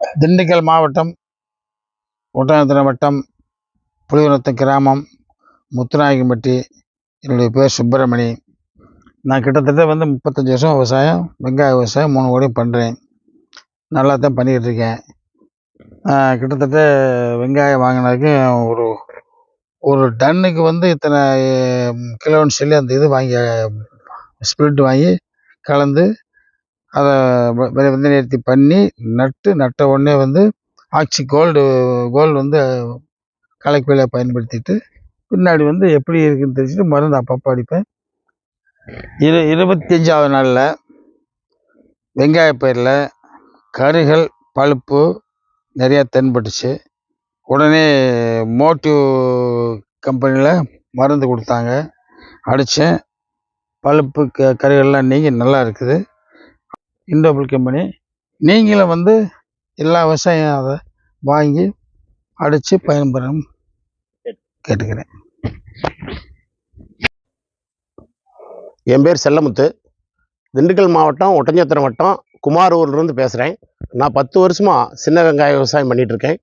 திண்டுக்கல் மாவட்டம் ஒட்டனத்திரம் வட்டம் புலிகுணத்து கிராமம் முத்துநாயக்கம்பட்டி என்னுடைய பேர் சுப்பிரமணி. நான் கிட்டத்தட்ட வந்து முப்பத்தஞ்சு வருஷம் விவசாயம் வெங்காய விவசாயம் மூணு கோடியும் பண்ணுறேன் நல்லா தான் பண்ணிக்கிட்டு இருக்கேன் கிட்டத்தட்ட வெங்காயம் வாங்கினதுக்கு ஒரு ஒரு டன்னுக்கு வந்து இத்தனை கிலோன்னு சொல்லி அந்த இது வாங்கி ஸ்பிரிட் வாங்கி கலந்து அதை விதை நிறுத்தி பண்ணி நட்டு நட்ட உடனே வந்து ஆக்சி கோல்டு கோல்டு வந்து களைக்கு களைக்கொல்லியை பயன்படுத்திட்டு பின்னாடி வந்து எப்படி இருக்குதுன்னு தெரிஞ்சுட்டு மருந்து அப்பப்போ அடிப்பேன். இரு இருபத்தஞ்சாவது நாளில் வெங்காய பயிரில் கருகள் பழுப்பு நிறையா தென்பட்டுச்சு. உடனே மோட்டிவ் கம்பெனியில் மருந்து கொடுத்தாங்க. அடித்தேன் பழுப்பு க கருகள்லாம் நீங்கி நல்லா இருக்குது. இண்டோபிள் கம்பெனி நீங்களும் வந்து எல்லா விவசாயம் அதை வாங்கி அடித்து பயன்பெறணும். கேட்டுக்கிறேன். என் பேர் செல்லமுத்து. திண்டுக்கல் மாவட்டம் ஒட்டஞ்சத்திரம் வட்டம் குமாரூர்லேருந்து பேசுகிறேன் நான் பத்து வருஷமாக சின்ன வெங்காய விவசாயம் பண்ணிகிட்ருக்கேன்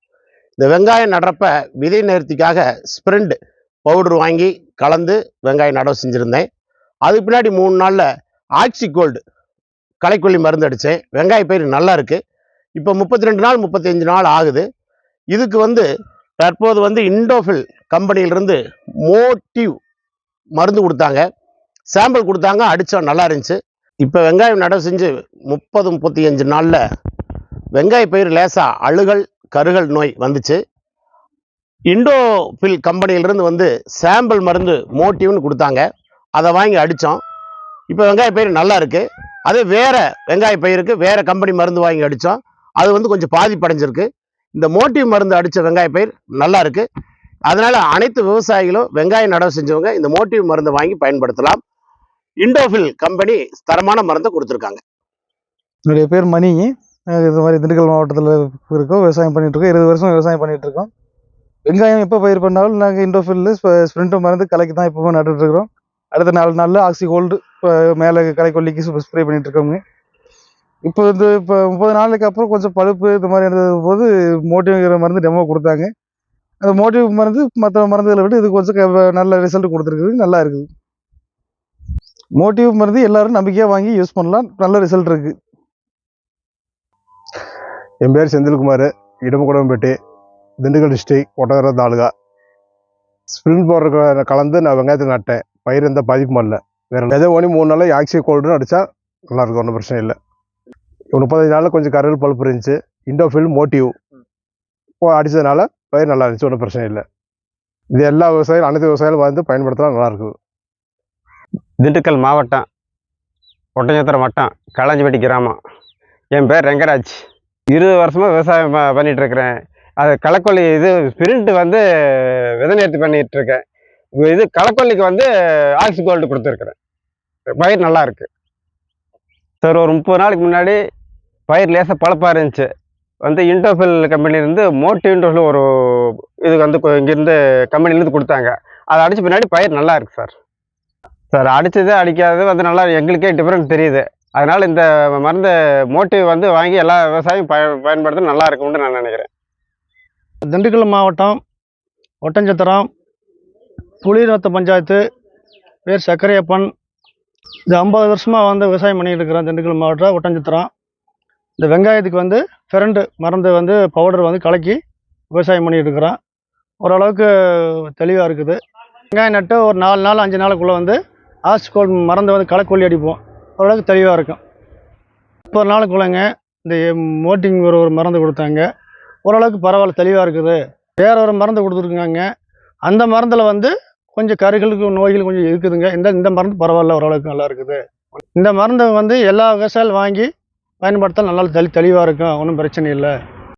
இந்த வெங்காயம் நடுறப்ப விதை நேர்த்திக்காக ஸ்ப்ரிண்ட் பவுடர் வாங்கி கலந்து வெங்காயம் நடவு செஞ்சுருந்தேன். அதுக்கு பின்னாடி மூணு நாளில் ஆக்சி கோல்டு களைக்கொல்லி மருந்து அடித்தேன். வெங்காய பயிர் நல்லா இருக்குது இப்போ முப்பத்தி ரெண்டு நாள் முப்பத்தஞ்சு நாள் ஆகுது. இதுக்கு வந்து தற்போது வந்து இண்டோஃபில் கம்பெனியிலிருந்து மோட்டிவ் மருந்து கொடுத்தாங்க. சாம்பிள் கொடுத்தாங்க அடித்தோம் நல்லா இருந்துச்சு. இப்போ வெங்காயம் நடவு செஞ்சு முப்பது முப்பத்தி அஞ்சு நாளில் வெங்காய பயிர் லேசாக அழுகல் கருகல் நோய் வந்துச்சு. இண்டோஃபில் கம்பெனியிலிருந்து வந்து சாம்பிள் மருந்து மோட்டிவ்னு கொடுத்தாங்க. அதை வாங்கி அடித்தோம். இப்போ வெங்காய பயிர் நல்லா இருக்குது அதே வேறு வெங்காய பயிருக்கு வேறு கம்பெனி மருந்து வாங்கி அடித்தோம் அது வந்து கொஞ்சம் பாதிப்படைஞ்சிருக்கு. இந்த மோட்டிவ் மருந்து அடித்த வெங்காய பயிர் நல்லா இருக்குது அதனால் அனைத்து விவசாயிகளும் வெங்காயம் நடவு செஞ்சவங்க இந்த மோட்டிவ் மருந்தை வாங்கி பயன்படுத்தலாம். இண்டோஃபில் கம்பெனி தரமான மருந்தை கொடுத்துருக்காங்க. என்னுடைய பேர் மணி. இது மாதிரி திண்டுக்கல் மாவட்டத்தில் இருக்கோம். விவசாயம் பண்ணிகிட்ருக்கோம் இருபது வருஷம் விவசாயம் பண்ணிகிட்ருக்கோம் வெங்காயம் எப்போ பயிர் பண்ணாலும் நாங்கள் இண்டோஃபில்லு ஸ்ப்ரிண்ட்டு மருந்து கலைக்கு தான் இப்போவும் நட்டுட்ருக்கிறோம் அடுத்த நாலு நாளில் ஆக்சி கோல்டு இப்போ மேலே களைக்கொல்லிக்கு ஸ்ப்ரே பண்ணிகிட்டு இருக்கோங்க இப்போ வந்து இப்போ முப்பது நாளுக்கு அப்புறம் கொஞ்சம் பழுப்பு இந்த மாதிரி இருந்தது போது மோட்டிவ்ங்கிற மருந்து டெமோ கொடுத்தாங்க. அந்த மோட்டிவ் மருந்து மற்ற மருந்துகளை விட இது கொஞ்சம் நல்ல ரிசல்ட் கொடுத்துருக்குது. நல்லா இருக்குது. மோட்டிவ் மருந்து எல்லாரும் நம்பிக்கையாக வாங்கி யூஸ் பண்ணலாம். நல்ல ரிசல்ட் இருக்குது என் பேர் செந்தில்குமார் இடமக்குடம்பேட்டி திண்டுக்கல் டிஸ்ட்ரிக் ஒட்டகர தாலுகா. ஸ்ப்ரிண்ட் பவுடர் கலந்து நான் வெங்காயத்தை நட்டேன். பயிர் எந்த பாதிப்பும் இல்லை வேறு எதை ஒன்று மூணு நாள் ஆக்சி கோல்டுன்னு அடித்தா நல்லாயிருக்கும் ஒன்றும் பிரச்சனை இல்லை. முப்பத்தஞ்சு நாளில் கொஞ்சம் கருள் பழுப்பு இருந்துச்சு. இண்டோஃபில் மோட்டிவ் இப்போ அடித்ததுனால பயிர் நல்லா இருந்துச்சு ஒன்றும் பிரச்சனை இல்லை. இது எல்லா விவசாயிகளும் அனைத்து விவசாயிகளும் வந்து பயன்படுத்தினா நல்லாயிருக்கும் திண்டுக்கல் மாவட்டம் ஒட்டஞ்சத்திரம் வட்டம் களஞ்சிப்பட்டி கிராமம். என் பேர் ரெங்கராஜ். இருபது வருஷமாக விவசாயம் பண்ணிகிட்ருக்கிறேன் அது களக்கொல்லி இது ஸ்பிரிண்ட் வந்து விதை நேர்த்தி பண்ணிகிட்ருக்கேன் இருக்கேன். இது களக்கொல்லிக்கு வந்து ஆக்சி கோல்டு கொடுத்துருக்குறேன். பயிர் நல்லா இருக்கு. சார் ஒரு முப்பது நாளைக்கு முன்னாடி பயிர் லேசாக பழப்பாக இருந்துச்சு. வந்து இண்டோஃபில் கம்பெனிலேருந்து மோட்டிவ்ன்ற சொல்லி ஒரு இது வந்து இங்கேருந்து கம்பெனிலேருந்து கொடுத்தாங்க. அதை அடித்த பின்னாடி பயிர் நல்லா இருக்குது சார். சார் அடித்தது அடிக்காதது வந்து நல்லா எங்களுக்கே டிஃப்ரெண்ட் தெரியுது. அதனால் இந்த மருந்து மோட்டிவ் வந்து வாங்கி எல்லா விவசாயம் பய பயன்படுத்த நல்லா இருக்கும்னு நான் நினைக்கிறேன். திண்டுக்கல் மாவட்டம் ஒட்டஞ்சத்திரம் புலிநத்த பஞ்சாயத்து பேர் சக்கரையப்பன். இது ஐம்பது வருஷமாக வந்து விவசாயம் பண்ணிகிட்டு இருக்கிறேன் திண்டுக்கல் மாவட்டம் ஒட்டஞ்சித்திரம் இந்த வெங்காயத்துக்கு வந்து ஃப்ரெண்டு மருந்து வந்து பவுடர் வந்து கலக்கி விவசாயம் பண்ணிகிட்டு இருக்கிறோம் ஓரளவுக்கு தெளிவாக இருக்குது. வெங்காயம் நட்டு ஒரு நாலு நாள் அஞ்சு நாளுக்குள்ளே வந்து ஆஸ்கோல் மருந்து வந்து களைக்கொல்லி அடிப்போம். ஓரளவுக்கு தெளிவாக இருக்கும். முப்பது நாளுக்குள்ளேங்க இந்த மோட்டிங் ஒரு ஒரு மருந்து கொடுத்தாங்க. ஓரளவுக்கு பரவாயில்ல தெளிவாக இருக்குது. வேற ஒரு மருந்து கொடுத்துருக்காங்க. அந்த மருந்தில் வந்து கொஞ்சம் கருகளுக்கு நோய்கள் கொஞ்சம் இருக்குதுங்க. இந்த இந்த மருந்து பரவாயில்ல ஓரளவுக்கு நல்லா இருக்குது. இந்த மருந்தை வந்து எல்லா விவசாயிகளும் வாங்கி பயன்படுத்த நல்லா தெளி தெளிவாக இருக்கும். ஒன்றும் பிரச்சனை இல்லை.